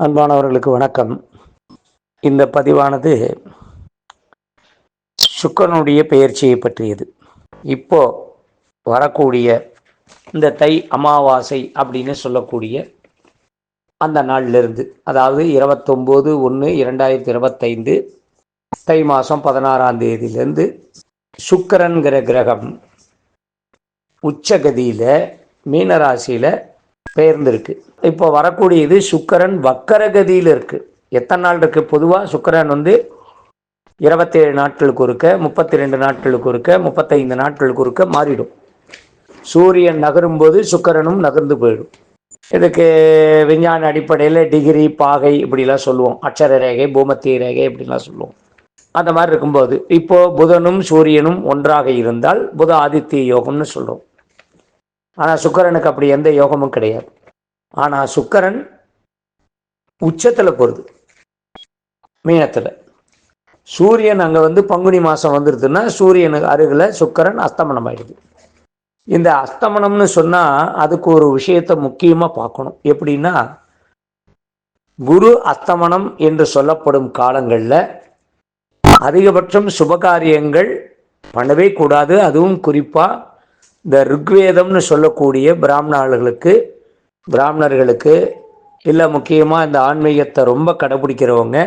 அன்பானவர்களுக்கு வணக்கம். இந்த பதிவானது சுக்கரனுடைய பெயர்ச்சியை பற்றியது. இப்போ வரக்கூடிய இந்த தை அமாவாசை அப்படின்னு சொல்லக்கூடிய அந்த நாளிலிருந்து அதாவது இருபத்தொம்போது ஒன்று இரண்டாயிரத்தி இருபத்தைந்து தை மாதம் பதினாறாம் தேதியிலேருந்து சுக்கரன்கிற கிரகம் உச்சகதியில் மீனராசியில் பெயர்ந்திருக்கு. இப்போ வரக்கூடியது சுக்கரன் வக்கரகதியில் இருக்கு. எத்தனை நாள் இருக்கு? பொதுவாக சுக்கரன் வந்து இருபத்தேழு நாட்களுக்கு ஒருக்க முப்பத்தி ரெண்டு நாட்களுக்கு ஒருக்க முப்பத்தைந்து நாட்களுக்கு ஒருக்க மாறிடும். சூரியன் நகரும்போது சுக்கரனும் நகர்ந்து போயிடும். இதுக்கு விஞ்ஞான அடிப்படையில் டிகிரி பாகை இப்படிலாம் சொல்லுவோம். அக்ஷர ரேகை பூமத்திய ரேகை இப்படிலாம் சொல்லுவோம். அந்த மாதிரி இருக்கும்போது இப்போ புதனும் சூரியனும் ஒன்றாக இருந்தால் புத ஆதித்ய யோகம்னு சொல்கிறோம் ஆனால் சுக்கரனுக்கு அப்படி எந்த யோகமும் கிடையாது. ஆனால் சுக்கரன் உச்சத்தில் போகிறது மீனத்தில். சூரியன் அங்கே வந்து பங்குனி மாதம் வந்துடுதுன்னா சூரியனுக்கு அருகில் சுக்கரன் அஸ்தமனம் ஆயிடுது. இந்த அஸ்தமனம்னு சொன்னால் அதுக்கு ஒரு விஷயத்தை முக்கியமாக பார்க்கணும். எப்படின்னா குரு அஸ்தமனம் என்று சொல்லப்படும் காலங்களில் அதிகபட்சம் சுபகாரியங்கள் பண்ணவே கூடாது. அதுவும் குறிப்பாக இந்த ருக்வேதம்னு சொல்லக்கூடிய பிராமணர்களுக்கு பிராமணர்களுக்கு இல்லை முக்கியமாக இந்த ஆன்மீகத்தை ரொம்ப கடைபிடிக்கிறவங்க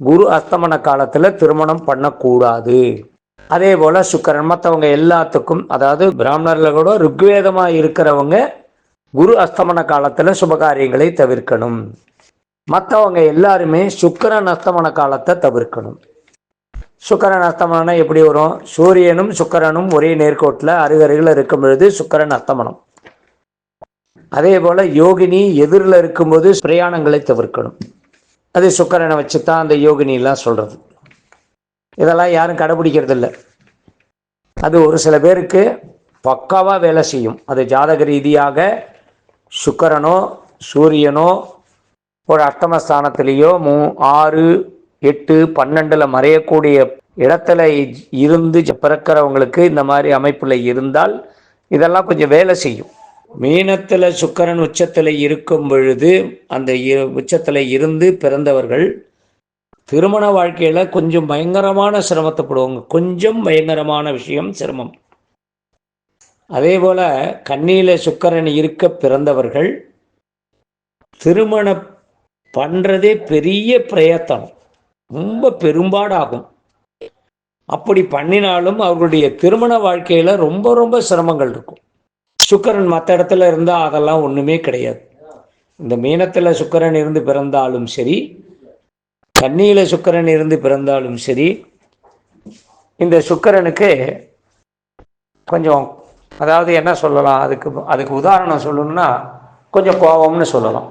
குரு அஸ்தமன காலத்தில் திருமணம் பண்ணக்கூடாது. அதே போல் சுக்கரன் மற்றவங்க எல்லாத்துக்கும் அதாவது பிராமணர்களோட ருக்வேதமாக இருக்கிறவங்க குரு அஸ்தமன காலத்தில் சுபகாரியங்களை தவிர்க்கணும். மற்றவங்க எல்லாருமே சுக்கரன் அஸ்தமன காலத்தை தவிர்க்கணும். சுக்கரன் அஸ்தமனம்னா எப்படி வரும்? சூரியனும் சுக்கரனும் ஒரே நேர்கோட்டில் அருகருகில் இருக்கும் பொழுது சுக்கரன் அஸ்தமனம். அதே போல் யோகினி எதிரில் இருக்கும்போது பிரயாணங்களை தவிர்க்கணும். அது சுக்கரனை வச்சு தான் அந்த யோகினிலாம் சொல்கிறது இதெல்லாம் யாரும் கடைபிடிக்கிறது இல்லை அது ஒரு சில பேருக்கு பக்காவாக வேலை செய்யும். அது ஜாதக ரீதியாக சுக்கரனோ சூரியனோ ஒரு அஷ்டமஸ்தானத்திலேயோ மூ ஆறு எட்டு பன்னெண்டில் மறையக்கூடிய இடத்துல இருந்து பிறக்கிறவங்களுக்கு இந்த மாதிரி அமைப்பில் இருந்தால் இதெல்லாம் கொஞ்சம் வேலை செய்யும். மீனத்தில் சுக்கரன் உச்சத்தில் இருக்கும் பொழுது அந்த உச்சத்தில் இருந்து பிறந்தவர்கள் திருமண வாழ்க்கையில் கொஞ்சம் பயங்கரமான சிரமத்தைப்படுவாங்க கொஞ்சம் பயங்கரமான விஷயம் சிரமம். அதே போல் கண்ணியில் சுக்கரன் இருக்க பிறந்தவர்கள் திருமணம் பண்ணுறதே பெரிய பிரயத்தனம். ரொம்ப பெரும்பாடாகும். அப்படி பண்ணினாலும் அவர்களுடைய திருமண வாழ்க்கையில் ரொம்ப ரொம்ப சிரமங்கள் இருக்கும். சுக்கரன் மற்ற இடத்துல இருந்தால் அதெல்லாம் ஒன்றுமே கிடையாது. இந்த மீனத்தில் சுக்கரன் இருந்து பிறந்தாலும் சரி கன்னியில் சுக்கரன் இருந்து பிறந்தாலும் சரி இந்த சுக்கரனுக்கு கொஞ்சம் அதாவது என்ன சொல்லலாம் அதுக்கு அதுக்கு உதாரணம் சொல்லணும்னா கொஞ்சம் கோபம்னு சொல்லலாம்.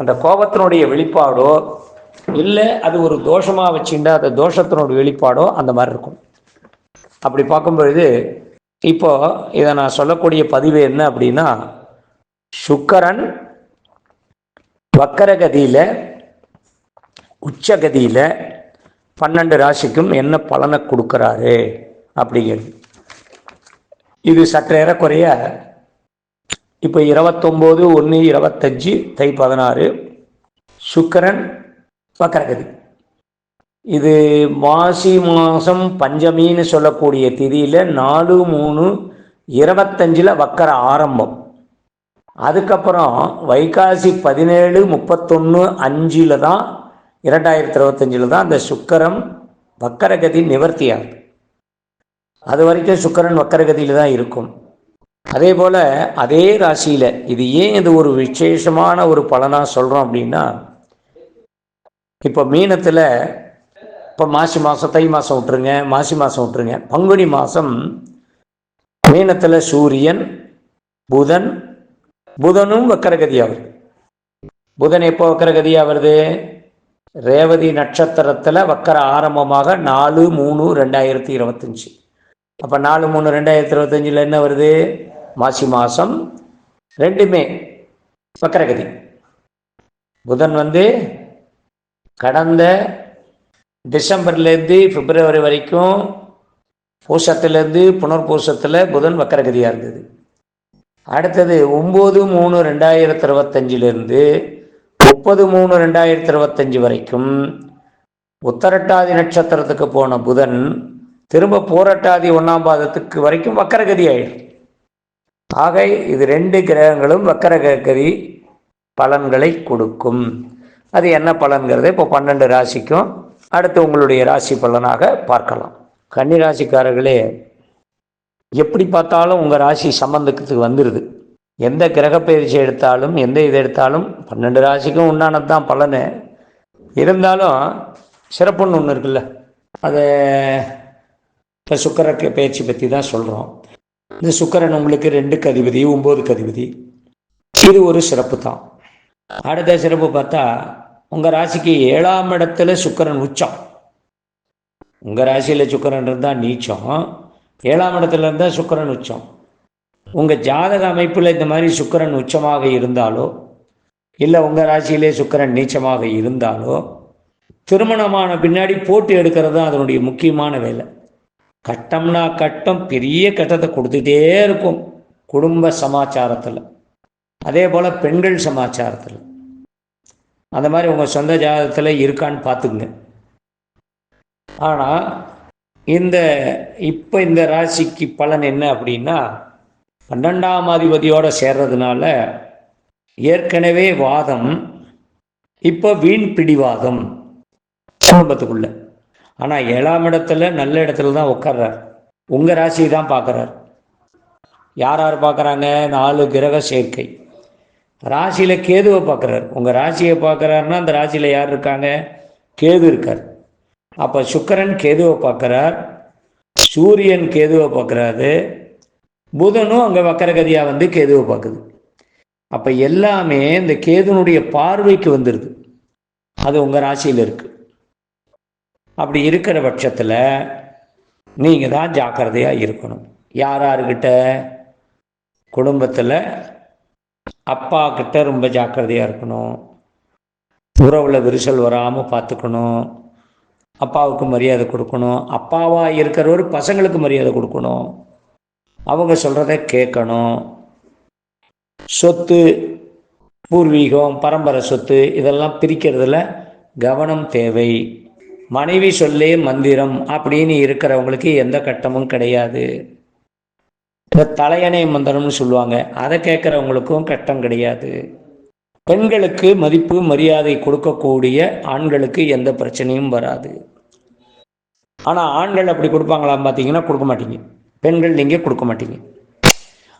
அந்த கோபத்தினுடைய வெளிப்பாடோ இல்லை அது ஒரு தோஷமாக வச்சுட்டா அந்த தோஷத்தினோட வெளிப்பாடோ அந்த மாதிரி இருக்கும். அப்படி பார்க்கும்பொழுது இப்போ இதை நான் சொல்லக்கூடிய பதிவு என்ன அப்படின்னா சுக்கரன் வக்கரகதியில் உச்சகதியில் பன்னெண்டு ராசிக்கும் என்ன பலனை கொடுக்குறாரு அப்படிங்கிறது. இது சற்றேறக்குறைய இப்போ இருபத்தொம்போது ஒன்று இருபத்தஞ்சி தை பதினாறு சுக்கரன் வக்கரகதி. இது மாசி மாதம் பஞ்சமின்னு சொல்லக்கூடிய திதியில் நாலு மூணு இருபத்தஞ்சில் வக்கர ஆரம்பம். அதுக்கப்புறம் வைகாசி பதினேழு முப்பத்தொன்று அஞ்சில் தான் இரண்டாயிரத்தி இருபத்தஞ்சில் தான் அந்த சுக்கரம் வக்கரகதி நிவர்த்தி ஆகுது அது வரைக்கும் சுக்கரன் வக்கரகதியில் தான் இருக்கும். அதே போல் அதே ராசியில் இது ஏன் இது ஒரு விசேஷமான ஒரு பலனாக சொல்கிறோம் அப்படின்னா இப்போ மீனத்தில் இப்போ மாசி மாதம் தை மாதம் விட்டுருங்க மாசி மாதம் விட்டுருங்க. பங்குனி மாதம் மீனத்தில் சூரியன் புதன் புதனும் வக்கரகதியாக வருது. புதன் எப்போ வக்கரகதியாக வருது? ரேவதி நட்சத்திரத்தில் வக்கர ஆரம்பமாக நாலு மூணு ரெண்டாயிரத்தி இருபத்தஞ்சி. அப்போ நாலு மூணு ரெண்டாயிரத்தி இருபத்தஞ்சில் என்ன வருது? மாசி மாதம் ரெண்டுமே வக்கரகதி. புதன் வந்து கடந்த டிசம்பர்லேருந்து பிப்ரவரி வரைக்கும் பூசத்துலேருந்து புனர்பூசத்தில் புதன் வக்கரகதியாக இருந்தது. அடுத்தது ஒம்பது மூணு ரெண்டாயிரத்தி இருபத்தஞ்சிலிருந்து முப்பது மூணு ரெண்டாயிரத்தி இருபத்தஞ்சி வரைக்கும் உத்தரட்டாதி நட்சத்திரத்துக்கு போன புதன் திரும்ப பூரட்டாதி ஒன்றாம் பாதத்துக்கு வரைக்கும் வக்கரகதி ஆயிடும் ஆக இது ரெண்டு கிரகங்களும் வக்கரகதி பலன்களை கொடுக்கும். அது என்ன பலன்கிறது? இப்போ பன்னெண்டு ராசிக்கும் அடுத்து உங்களுடைய ராசி பலனாக பார்க்கலாம். கன்னி ராசிக்காரர்களே எப்படி பார்த்தாலும் உங்கள் ராசி சம்பந்தத்துக்கு வந்துடுது எந்த கிரகப்பயிற்சி எடுத்தாலும் எந்த இது எடுத்தாலும் பன்னெண்டு ராசிக்கும் உண்டானது தான் பலனு. இருந்தாலும் சிறப்புன்னு ஒன்று இருக்குல்ல அதை இப்போ சுக்கர பயிற்சி பற்றி தான் சொல்கிறோம் இந்த சுக்கரன் உங்களுக்கு ரெண்டுக்கு அதிபதி ஒம்போதுக்கு அதிபதி. இது ஒரு சிறப்பு தான் அடுத்த சிறப்பு பார்த்தா உங்கள் ராசிக்கு ஏழாம் இடத்துல சுக்கரன் உச்சம். உங்கள் ராசியில் சுக்கரன் இருந்தால் நீச்சம். ஏழாம் இடத்துல இருந்தால் சுக்கரன் உச்சம். உங்கள் ஜாதக அமைப்பில் இந்த மாதிரி சுக்கரன் உச்சமாக இருந்தாலோ இல்லை உங்கள் ராசியிலே சுக்கரன் நீச்சமாக இருந்தாலோ திருமணமான பின்னாடி போட்டு எடுக்கிறது தான் அதனுடைய முக்கியமான வேலை. கட்டம்னா கட்டம் பெரிய கட்டத்தை கொடுத்துட்டே இருக்கும் குடும்ப சமாச்சாரத்தில். அதே போல் பெண்கள் சமாச்சாரத்தில். அந்த மாதிரி உங்கள் சொந்த ஜாதகத்தில் இருக்கான்னு பார்த்துக்குங்க. ஆனால் இந்த இப்போ இந்த ராசிக்கு பலன் என்ன அப்படின்னா பன்னெண்டாம் அதிபதியோடு சேர்றதுனால ஏற்கனவே வாதம் இப்போ வீண் பிடிவாதம் குடும்பத்துக்குள்ள. ஆனால் ஏழாம் இடத்துல நல்ல இடத்துல தான் உட்கார்றார் உங்கள் ராசியை தான் பார்க்குறார். யார் யார் பார்க்குறாங்க? நாலு கிரக சேர்க்கை. ராசியில் கேதுவை பார்க்குறாரு. உங்கள் ராசியை பார்க்குறாருன்னா அந்த ராசியில் யார் இருக்காங்க? கேது இருக்கார். அப்போ சுக்கரன் கேதுவை பார்க்குறார். சூரியன் கேதுவை பார்க்குறாரு. புதனும் அங்கே வக்கரகதியாக வந்து கேதுவை பார்க்குது. அப்போ எல்லாமே இந்த கேதுனுடைய பார்வைக்கு வந்துடுது அது உங்கள் ராசியில் இருக்குது அப்படி இருக்கிற பட்சத்தில் நீங்கள் தான் ஜாக்கிரதையாக இருக்கணும். யார் யாருக்கிட்ட குடும்பத்தில் அப்பா கிட்ட ரொம்ப ஜாக்கிரதையாக இருக்கணும். உறவில் விரிசல் வராமல் பார்த்துக்கணும் அப்பாவுக்கு மரியாதை கொடுக்கணும். அப்பாவாக இருக்கிறவர் பசங்களுக்கு மரியாதை கொடுக்கணும். அவங்க சொல்கிறத கேட்கணும். சொத்து பூர்வீகம் பரம்பரை சொத்து இதெல்லாம் பிரிக்கிறதுல கவனம் தேவை. மனைவி சொல்லே மந்திரம் அப்படின்னு இருக்கிறவங்களுக்கு எந்த கட்டமும் கிடையாது. இந்த தலையணை மந்திரம்னு சொல்லுவாங்க. அதை கேட்குறவங்களுக்கும் கட்டம் கிடையாது. பெண்களுக்கு மதிப்பு மரியாதை கொடுக்கக்கூடிய ஆண்களுக்கு எந்த பிரச்சனையும் வராது. ஆனால் ஆண்கள் அப்படி கொடுப்பாங்களான்னு பார்த்தீங்கன்னா கொடுக்க மாட்டீங்க. பெண்கள் நீங்கள் கொடுக்க மாட்டீங்க.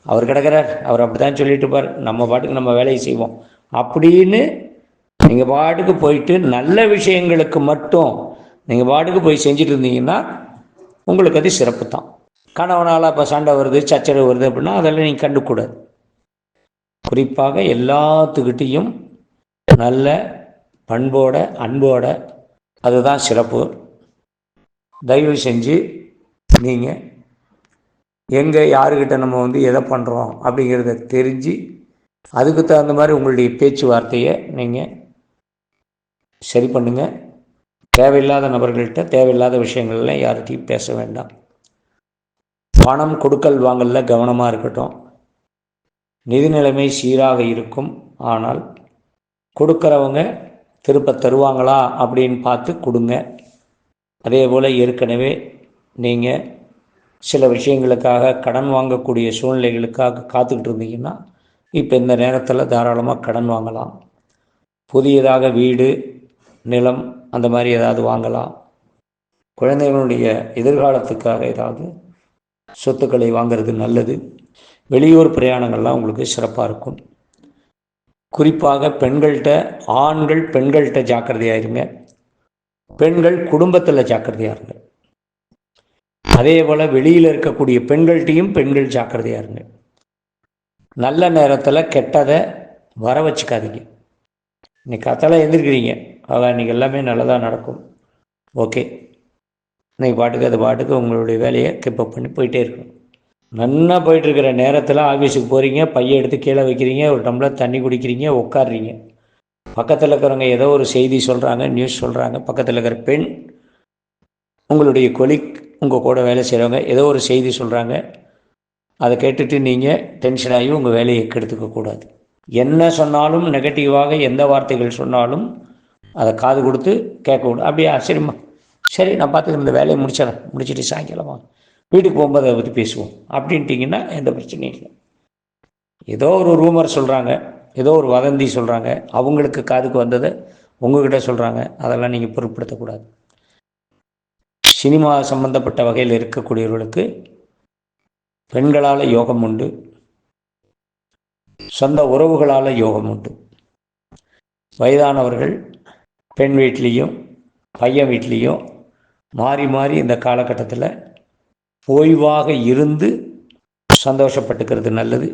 அவர் கிடக்கிறார். அவர் அப்படி தான் சொல்லிட்டு பார் நம்ம பாட்டுக்கு நம்ம வேலையை செய்வோம். அப்படின்னு நீங்கள் பாட்டுக்கு போயிட்டு நல்ல விஷயங்களுக்கு மட்டும் நீங்கள் பாட்டுக்கு போய் செஞ்சுட்டு இருந்தீங்கன்னா உங்களுக்கு அது சிறப்பு தான் கணவனால் இப்போ சண்டை வருது சச்சரவு வருது அப்படின்னா அதெல்லாம் நீங்கள் கண்டுக்கூடாது. குறிப்பாக எல்லாத்துக்கிட்டேயும் நல்ல பண்போட அன்போட அதுதான் சிறப்பு. தயவு செஞ்சு நீங்கள் எங்கே யாருக்கிட்ட நம்ம வந்து எதை பண்ணுறோம் அப்படிங்கிறத தெரிஞ்சு அதுக்கு தகுந்த மாதிரி உங்களுடைய பேச்சுவார்த்தையை நீங்கள் சரி பண்ணுங்கள் தேவையில்லாத நபர்கள்ட்ட தேவையில்லாத விஷயங்கள்லாம் யார்கிட்டையும் பேச வேண்டாம். பணம் கொடுக்கல் வாங்கல கவனமாக இருக்கட்டும். நிதி நிலைமை சீராக இருக்கும். ஆனால் கொடுக்குறவங்க திருப்ப தருவாங்களா அப்படின்னு பார்த்து கொடுங்க. அதே போல் ஏற்கனவே நீங்கள் சில விஷயங்களுக்காக கடன் வாங்கக்கூடிய சூழ்நிலைகளுக்காக காத்துக்கிட்டு இருந்தீங்கன்னா இப்போ இந்த நேரத்தில் தாராளமாக கடன் வாங்கலாம். புதியதாக வீடு நிலம் அந்த மாதிரி ஏதாவது வாங்கலாம். குழந்தைகளுடைய எதிர்காலத்துக்காக ஏதாவது சொத்துக்களை வாங்கிறது நல்லது. வெளியூர் பிரயாணங்கள்லாம் உங்களுக்கு சிறப்பாக இருக்கும். குறிப்பாக பெண்கள்கிட்ட ஆண்கள் பெண்கள்கிட்ட ஜாக்கிரதையாக இருங்க. பெண்கள் குடும்பத்தில் ஜாக்கிரதையாக இருங்க. அதே போல் வெளியில் இருக்கக்கூடிய பெண்கள்கிட்டையும் பெண்கள் ஜாக்கிரதையாக இருங்க. நல்ல நேரத்தில் கெட்டதை வர வச்சுக்காதீங்க. இன்னைக்கு கத்தலை எழுந்திருக்கிறீங்க அதான் இன்றைக்கி எல்லாமே நல்லதாக நடக்கும். ஓகே. நீங்கள் பாட்டுக்கு அது பாட்டுக்கு உங்களுடைய வேலையை கிப்பப் பண்ணி போயிட்டே இருக்கும் நல்லா போயிட்டுருக்கிற நேரத்தில் ஆஃபீஸுக்கு போகிறீங்க பையை எடுத்து கீழே வைக்கிறீங்க ஒரு டம்ளர் தண்ணி குடிக்கிறீங்க உட்காடுறீங்க பக்கத்தில் இருக்கிறவங்க ஏதோ ஒரு செய்தி சொல்கிறாங்க நியூஸ் சொல்கிறாங்க பக்கத்தில் இருக்கிற பெண் உங்களுடைய கொலிக் உங்கள் கூட வேலை செய்கிறவங்க ஏதோ ஒரு செய்தி சொல்கிறாங்க அதை கேட்டுட்டு நீங்கள் டென்ஷன் ஆகி உங்கள் வேலையை கெடுத்துக்கக்கூடாது என்ன சொன்னாலும் நெகட்டிவாக எந்த வார்த்தைகள் சொன்னாலும் அதை காது கொடுத்து கேட்கக்கூடாது அப்படியே ஆச்சரியமா? சரி நான் பார்த்துக்கிறேன் இந்த வேலையை முடிச்சிடறேன். முடிச்சிட்டு சாயங்காலமா வீட்டுக்கு போகும்போது அதை பற்றி பேசுவோம். அப்படின்ட்டிங்கன்னா எந்த பிரச்சனையும் இல்லை. ஏதோ ஒரு ரூமர் சொல்கிறாங்க ஏதோ ஒரு வதந்தி சொல்கிறாங்க அவங்களுக்கு காதுக்கு வந்ததை உங்ககிட்ட சொல்கிறாங்க அதெல்லாம் நீங்கள் பொருட்படுத்தக்கூடாது. சினிமா சம்பந்தப்பட்ட வகையில் இருக்கக்கூடியவர்களுக்கு பெண்களால் யோகம் உண்டு. சொந்த உறவுகளால் யோகம் உண்டு. வயதானவர்கள் பெண் வீட்லேயும் பையன் வீட்லேயும் மாறி மாறி இந்த காலகட்டத்தில் ஓய்வாக இருந்து சந்தோஷப்பட்டுக்கிறது நல்லது.